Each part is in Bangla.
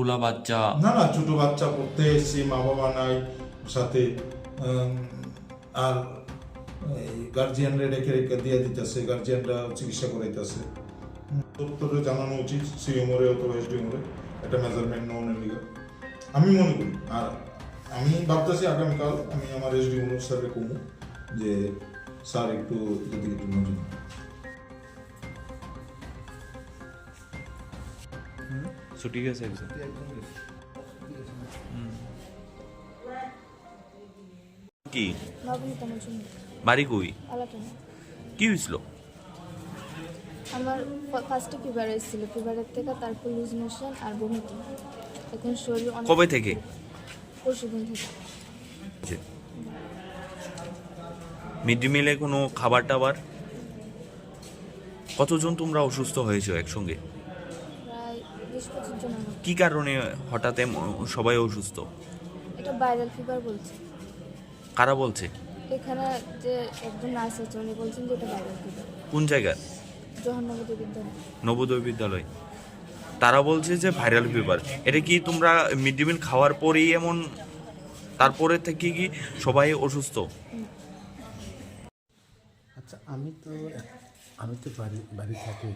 অনেকগুলা বাচ্চা। না না, ছোট বাচ্চা পড়তে এসছি, মা বাবা নাই, সাথে আর গার্জিয়ানরা রেখে রেখে দিয়ে দিতেছে গার্জিয়ানরা চিকিৎসা করাইতেছে। দপ্তরে জানানো উচিত সিএমওরে অথবা এসডিএমওরে একটা মেজারমেন্ট নেওয়ার লিগে। আমি মনে করি, আর আমি ভাবতেছি আগামীকাল আমি আমার এস এসডিএম স্যারকে কমু, যে স্যার একটু যদি একটু নজর ছুটি গেছে একজন। কি? বাড়ি কই? কি হয়েছিল আমার ফার্স্টে ফিভার এসেছিল। ফিভারের থেকে তারপর লুজ মোশন আর বমিটি এখন শরীর অনেক কবে থেকে? পরশু দিন থেকে। মিড ডে মিলে কোনো খাবার টাবার কতজন তোমরা অসুস্থ হয়েছো একসঙ্গে প্রায় বিশ পঁচিশ জন আমার কি কারণে হঠাৎ সবাই অসুস্থ? এটা ভাইরাল ফিভার বলছে। কারা বলছে? এখানে যে একজন নার্স আছে উনি বলছেন যে এটা ভাইরাল ফিভার কোন জায়গার জহন্নবতী বিদ্যালয়। নবোদয় বিদ্যালয়। তারা বলছে যে ভাইরাল ফিভার এটা কি তোমরা মিড ডে মিল খাওয়ার পরেই এমন তারপরে থেকে কি সবাই অসুস্থ? আচ্ছা আমি তো আমি তো বাড়ি বাড়ি থাকি।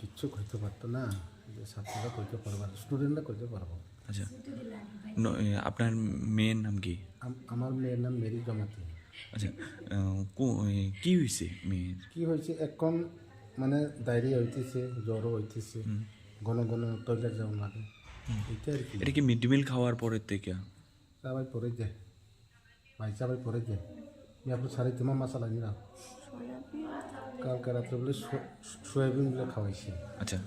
কিচ্ছু করতে পারতো না। ছাত্ররা করতে পারবে স্টুডেন্টরা করতে পারব আচ্ছা। আপনার মেয়ের নাম কি? আমার মেয়ের নাম মেরি জমাতি। আচ্ছা কি হয়েছে মেয়ের? কি হয়েছে এখন মানে ডায়রিয়া হইতেছে জ্বরও হইতেছে ঘন ঘন টয়লেট যাওয়া লাগে। এটা কি। মিড ডে মিল খাওয়ার পরের থেকে? সবাই পরে যায় ভাই সবাই পরে যায় ইয়ারপর সাড়ে তোমার মশলা নিলাম কালকে রাত্রে বলে সয়াবিন বলে খাওয়াইছে। আচ্ছা।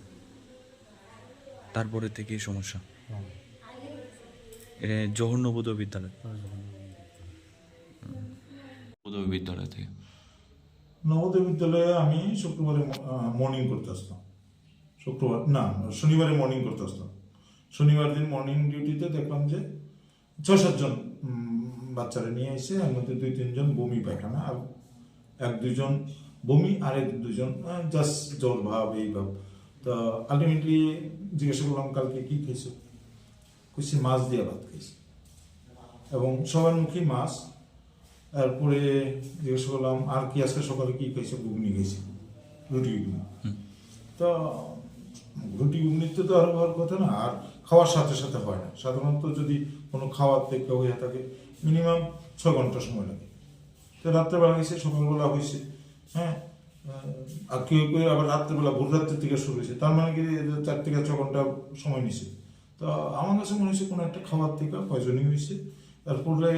তারপরে থেকে সমস্যা। এটা জহর নবোদয় বিদ্যালয়। নবোদয় বিদ্যালয়। থেকে। নবোদয় বিদ্যালয়ে আমি শুক্রবারে মর্নিং করতে আসতাম। শুক্রবার না শনিবারে মর্নিং করতে আসতাম। শনিবার দিন মর্নিং ডিউটিতে দেখলাম যে ছয় সাতজন বাচ্চারা নিয়ে এসে এর মধ্যে দুই তিনজন বমি পায়খানা আর এক দুজন বমি আর এক দুজন জাস্ট জ্বর ভাব এই ভাব। তো আলটিমেটলি জিজ্ঞাসা করলাম কালকে কি খেয়েছো? কুচি মাছ দিয়ে ভাত খেয়েছি এবং সবার মুখে মাছ। তারপরে জিজ্ঞেস করলাম আর কি আজকে সকালে কি খাইছো? ঘুগনি খাইছি রুটি ঘুগনি। তো রুটি ঘুগনিতে তো আরও হওয়ার কথা না আর খাওয়ার সাথে সাথে হয় না। সাধারণত যদি কোনো খাওয়ার থেকে হয়ে থাকে মিনিমাম ছ ঘণ্টা সময় লাগে। তো রাত্রেবেলা গেছে সকালবেলা হয়েছে হ্যাঁ? আর কেউ কেউ আবার রাত্রেবেলা ভোর রাত্রের থেকে শুরু হয়েছে তার মানে কি চার থেকে ছ ঘণ্টা সময় নিছে। তো আমার কাছে মনে হয়েছে কোনো একটা খাবার থেকে পয়জনই হয়েছে। তারপরে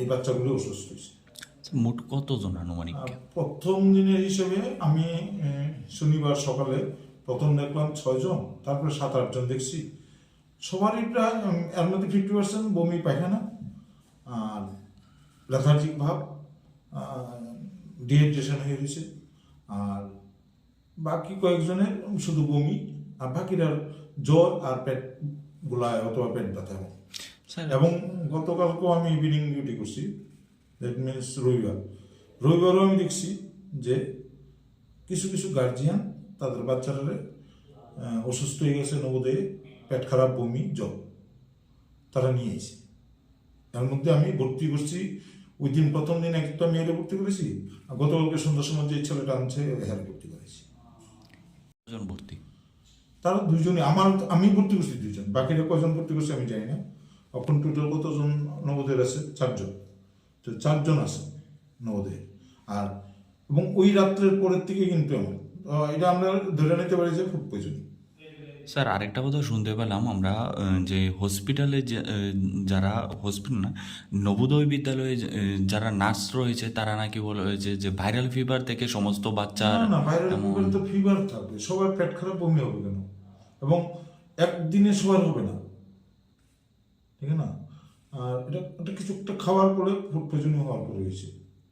এই বাচ্চাগুলো অসুস্থ হয়েছে। আচ্ছা, মোট কতজন আনুমানিক? প্রথম দিনের হিসেবে আমি শনিবার সকালে প্রথম দেখলাম ছয়জন তারপরে সাত আটজন দেখছি। সবারই প্রায় এর মধ্যে ফিফটি পার্সেন্ট বমি পায়খানা আর লেথার্জিক ভাব ডিহাইড্রেশন হয়ে গেছে আর বাকি কয়েকজনের শুধু বমি আর বাকিরা জ্বর আর পেট গোলায় অথবা পেট ব্যথা এবং গতকালকেও আমি ইভিনিং ডিউটি করছি। দ্যাট মিনস রবিবার। রবিবারও আমি দেখছি যে কিছু কিছু গার্জিয়ান তাদের বাচ্চারা অসুস্থ হয়ে গেছে নবোদয়ে পেট খারাপ বমি জ্বর। তারা নিয়ে এসে। তার মধ্যে আমি ভর্তি করছি ওই দিন প্রথম দিন একটা মেয়েরে ভর্তি করেছি আর গতকালকে সন্ধ্যার সময় যে ছেলেটা আনছে হ্যাঁ ভর্তি করেছি। ভর্তি? তারা দুজনে আমার আমি ভর্তি করছি দুজন বাকিরা কজন ভর্তি করছে আমি জানি না। এখন টোটাল কতজন নবোদয়ের আছে? চারজন। তো চারজন আছে নবোদয়ের। আর এবং ওই রাত্রের পরের থেকে কিন্তু আমার এটা আমরা ধরে নিতে পারি যে ফুড পয়জনিং স্যার আরেকটা কথা শুনতে পেলাম। আমরা যে হসপিটালে যারা হসপিটাল না নবোদয় বিদ্যালয়ে যারা নার্স রয়েছে তারা নাকি বলা হয়েছে যে ভাইরাল ফিভার থেকে সমস্ত না ভাইরাল ফিভার তো ফিভার থাকবে সবার পেট খারাপ বমি হবে কেন? এবং একদিনে সবার হবে না। ঠিক না? আর এটা এটা কিছু একটা খাওয়ার পরে ফুড পয়জনিং হওয়ার পরে হয়েছে।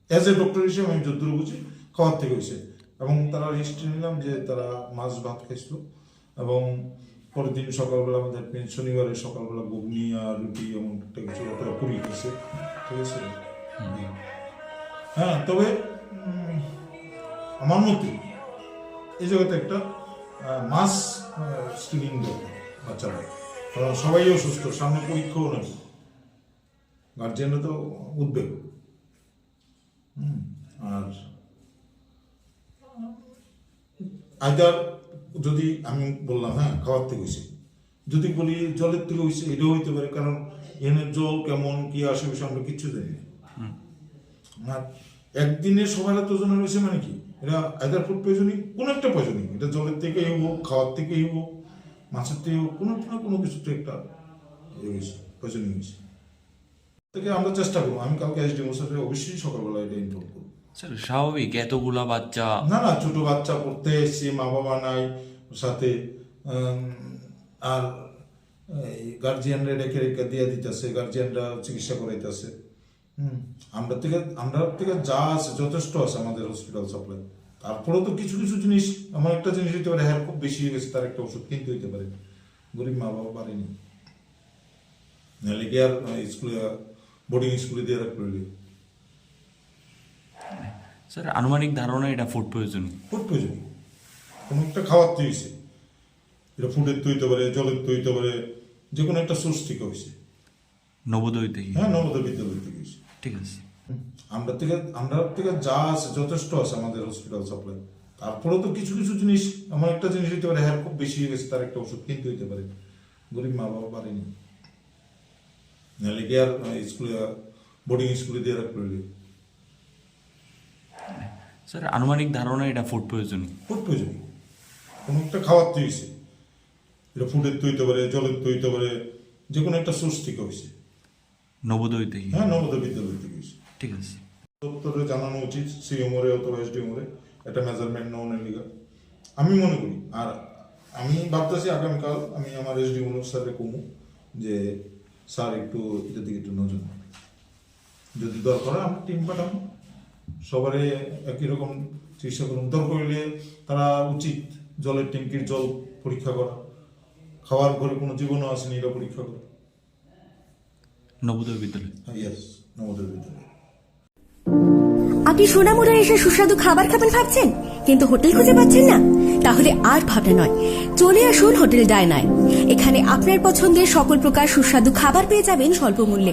অ্যাজ এ ডক্টর হিসেবে আমি যতদূর বুঝি খাওয়ার থেকে হয়েছে। এবং তারা হিস্ট্রি নিলাম যে তারা মাছ ভাত খাইছিল। এবং পরের দিন সকালবেলা আমাদের পেন শনিবারে সকালবেলা ঘুগনি আর রুটি এমন একটা কিছু একটা পুরি খেয়েছে ঠিক আছে? হ্যাঁ তবে আমার মতে এই জায়গাতে একটা মাস স্ক্রিনিং দরকার বাচ্চারা। কারণ সবাই অসুস্থ সামনে পরীক্ষাও নেই। গার্জিয়ানরা তো উদ্বেগ। হুম, আর আইদার যদি আমি বললাম হ্যাঁ খাওয়ার থেকে হয়েছে। যদি বলি জলের থেকে হয়েছে এটাও হইতে পারে কারণ এনের জল কেমন কি আসে বিষয় আমরা কিচ্ছু জানি না। একদিনে সবার এত জনের হয়েছে মানে কি? এটা আইদার ফুড পয়জনিং কোনো একটা পয়জনিং এটা জলের থেকেই হোক খাওয়ার থেকেই হোক মাছের থেকে হোক কোনো না কোনো কিছুতে একটা ইয়ে হয়েছে পয়জনিং হয়েছে। থেকে আমরা চেষ্টা করব। আমি কালকে এসডিএম সাথে অবশ্যই সকালবেলা এটা ইনভলভ করব। স্বাভাবিক, এতগুলা বাচ্চা। না না, ছোট বাচ্চা পড়তে এসছে মা বাবা নাই সাথে আর গার্জিয়ানরা রেখে রেখে দিয়ে দিতেছে গার্জিয়ানরা চিকিৎসা করাইতেছে। হুম, আমরা থেকে আমরা থেকে যা আছে, যথেষ্ট আছে আমাদের হসপিটাল সাপ্লাই তারপরেও তো কিছু কিছু জিনিস, এমন একটা জিনিস হইতে পারে হ্যাঁ খুব বেশি হয়ে গেছে, তার একটা ওষুধ কিনতে হইতে পারে। গরিব মা বাবা পারেনি। নাহলে কি আর স্কুলে বোর্ডিং স্কুলে দিয়ে রাখলে স্যার আনুমানিক ধারণা এটা ফুড পয়জনিং ফুড পয়জনিং কোনো একটা খাওয়ার তো হয়েছে। এটা ফুডের তো হইতে পারে জলের তো হইতে পারে যে কোনো একটা সোর্স থেকে হয়েছে। নবোদয় থেকে হ্যাঁ নবোদয় বিদ্যালয় থেকে হয়েছে। ঠিক আছে। আমরা থেকে আমরা থেকে যা আছে যথেষ্ট আছে আমাদের হসপিটাল সাপ্লাই তারপরেও তো কিছু কিছু জিনিস এমন একটা জিনিস হইতে পারে হ্যাঁ খুব বেশি হয়ে গেছে তার একটা ওষুধ কিনতে হইতে পারে। গরিব মা বাবা পারেনি। নাহলে কি আর স্কুলে বোর্ডিং স্কুলে দিয়ে রাখলে স্যার আনুমানিক ধারণা এটা ফুড পয়জনিং ফুড পয়জনিং কোনো একটা তো হয়েছে এটা ফুডের তো হইতে পারে জলের তো হইতে পারে যে কোনো একটা সোর্স থেকে হয়েছে নবোদয় থেকে হ্যাঁ নবোদয় বিদ্যালয় থেকে হয়েছে ঠিক আছে। দপ্তরে জানানো উচিত সেই ওমরে অথবা এসডি ওমরে একটা মেজারমেন্ট নেওয়ার লিগা। আমি মনে করি আর আমি ভাবতেছি আগামীকাল আমি আমার এসডিএম স্যারকে কমু যে স্যার একটু এটার দিকে একটু নজর। যদি দরকার হয় আমরা টিম পাঠাবো। সবারে একই রকম চিকিৎসা করুন। দরকার হলে তারা উচিত জলের ট্যাঙ্কির জল পরীক্ষা করা। খাওয়ার ঘরে কোনো জীবনও আসেনি এটা পরীক্ষা করা। নবোদয় বিদ্যালয়। ইয়েস নবোদয় বিদ্যালয়। আপনি সোনামুড়া এসে সুস্বাদু খাবার খাবেন ভাবছেন? কিন্তু হোটেল খুঁজে পাচ্ছেন না। তাহলে আর ভাবনা নয়। চলে আসুন হোটেল ডায়নায়। এখানে আপনার পছন্দের সকল প্রকার সুস্বাদু খাবার পেয়ে যাবেন স্বল্প মূল্যে।